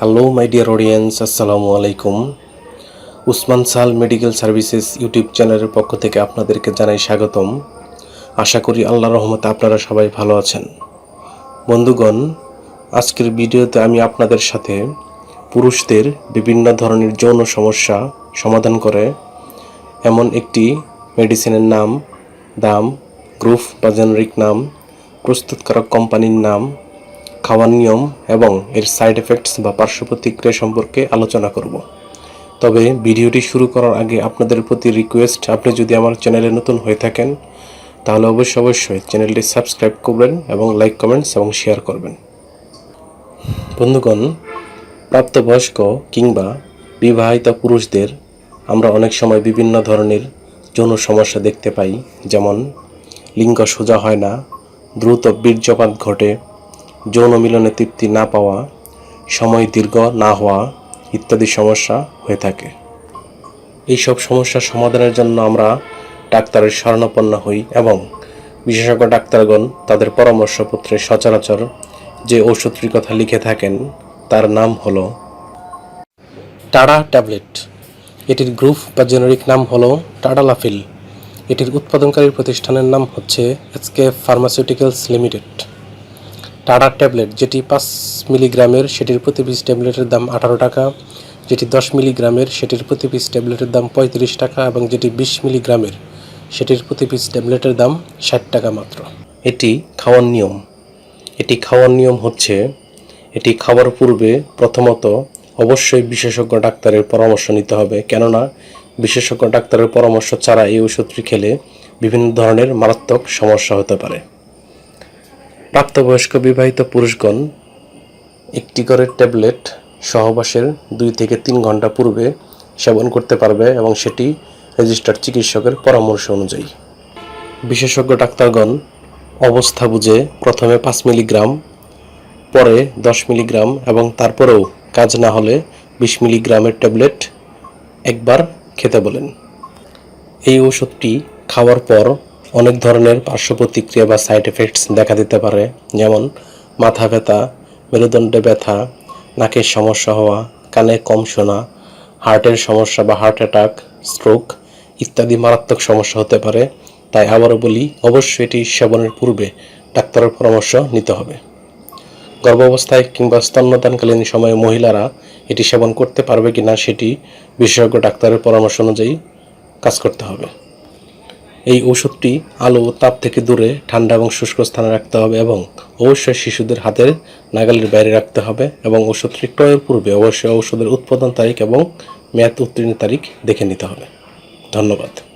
Hello my dear audience আসসালামু আলাইকুম উসমান সাল মেডিকেল সার্ভিসেস ইউটিউব চ্যানেলের পক্ষ থেকে আপনাদেরকে জানাই স্বাগতম। আশা করি আল্লাহ রহমতে আপনারা সবাই ভালো আছেন। বন্ধুগণ, আজকের ভিডিওতে আমি আপনাদের সাথে পুরুষদের বিভিন্ন ধরনের যৌন সমস্যা সমাধান করে এমন একটি মেডিসিনের নাম, দাম গ্রুপ বা জেনারিক নাম, প্রস্তুতকারক কোম্পানির নাম খাওয়ার নিয়ম এবং এর সাইড এফেক্টস বা পার্শ্ব প্রতিক্রিয়া সম্পর্কে আলোচনা করব। তবে ভিডিওটি শুরু করার আগে আপনাদের প্রতি রিকোয়েস্ট আপনি যদি আমার চ্যানেলে নতুন হয়ে থাকেন, তাহলে অবশ্যই অবশ্যই চ্যানেলটি সাবস্ক্রাইব করবেন এবং লাইক কমেন্টস এবং শেয়ার করবেন। বন্ধুগণ, প্রাপ্তবয়স্ক কিংবা বিবাহিত পুরুষদের আমরা অনেক সময় বিভিন্ন ধরনের যৌন সমস্যা দেখতে পাই, যেমন লিঙ্গ সোজা হয় না, দ্রুত বীর্যপাত ঘটে যৌন মিলনে তৃপ্তি না পাওয়া, সময় দীর্ঘ না হওয়া ইত্যাদি সমস্যা হয়ে থাকে। এইসব সমস্যার সমাধানের জন্য আমরা ডাক্তারের শরণাপন্ন হই এবং বিশেষজ্ঞ ডাক্তারগণ তাদের পরামর্শপত্রে সচরাচর যে ওষুধটির কথা লিখে থাকেন, তার নাম হল টাডা ট্যাবলেট। এটির গ্রুপ বা জেনারিক নাম হলো টাডালাফিল। এটির উৎপাদনকারী প্রতিষ্ঠানের নাম হচ্ছে SK pharmaceuticals limited. Tada tablet, যেটি পাঁচ মিলিগ্রামের, সেটির প্রতি পিস ট্যাবলেটের দাম আঠারো টাকা, যেটি দশ মিলিগ্রামের, সেটির প্রতি পিস ট্যাবলেটের দাম পঁয়ত্রিশ টাকা এবং যেটি বিশ মিলিগ্রামের, সেটির প্রতি পিস ট্যাবলেটের দাম ষাট টাকা মাত্র। এটি খাওয়ার নিয়ম। এটি খাওয়ার নিয়ম হচ্ছে, এটি খাওয়ার পূর্বে প্রথমত অবশ্যই বিশেষজ্ঞ ডাক্তারের পরামর্শ নিতে হবে, কেননা বিশেষজ্ঞ ডাক্তারের পরামর্শ ছাড়া এই ওষুধটি খেলে বিভিন্ন ধরনের মারাত্মক সমস্যা হতে পারে। প্রাপ্তবয়স্ক বিবাহিত পুরুষগণ একটি করে ট্যাবলেট সহবাসের দুই থেকে তিন ঘণ্টা পূর্বে সেবন করতে পারবে এবং সেটি রেজিস্টার্ড চিকিৎসকের পরামর্শ অনুযায়ী। বিশেষজ্ঞ ডাক্তারগণ অবস্থা বুঝে প্রথমে পাঁচ মিলিগ্রাম, পরে দশ মিলিগ্রাম এবং তারপরেও কাজ না হলে বিশ মিলিগ্রামের ট্যাবলেট একবার খেতে বলেন। এই ওষুধটি খাওয়ার পর অনেক ধরনের পার্শ্ব প্রতিক্রিয়া বা সাইড এফেক্টস দেখা দিতে পারে, যেমন মাথা ব্যথা, মেরুদণ্ডে ব্যথা, নাকের সমস্যা হওয়া, কানে কম শোনা, হার্টের সমস্যা বা হার্ট অ্যাটাক স্ট্রোক ইত্যাদি মারাত্মক সমস্যা হতে পারে। তাই আবারও বলি, অবশ্যই এটি সেবনের পূর্বে ডাক্তারের পরামর্শ নিতে হবে। গর্ভাবস্থায় কিংবা স্তন্যদানকালীন সময়ে মহিলারা এটি সেবন করতে পারবে কিনা সেটি বিশেষজ্ঞ ডাক্তারের পরামর্শ অনুযায়ী কাজ করতে হবে। এই ওষুধটি আলো ও তাপ থেকে দূরে ঠান্ডা এবং শুষ্ক স্থানে রাখতে হবে এবং অবশ্যই শিশুদের হাতের নাগালের বাইরে রাখতে হবে এবং ওষুধটি ক্রয়ের পূর্বে অবশ্যই ওষুধের উৎপাদন তারিখ এবং মেয়াদ উত্তীর্ণের তারিখ দেখে নিতে হবে। ধন্যবাদ।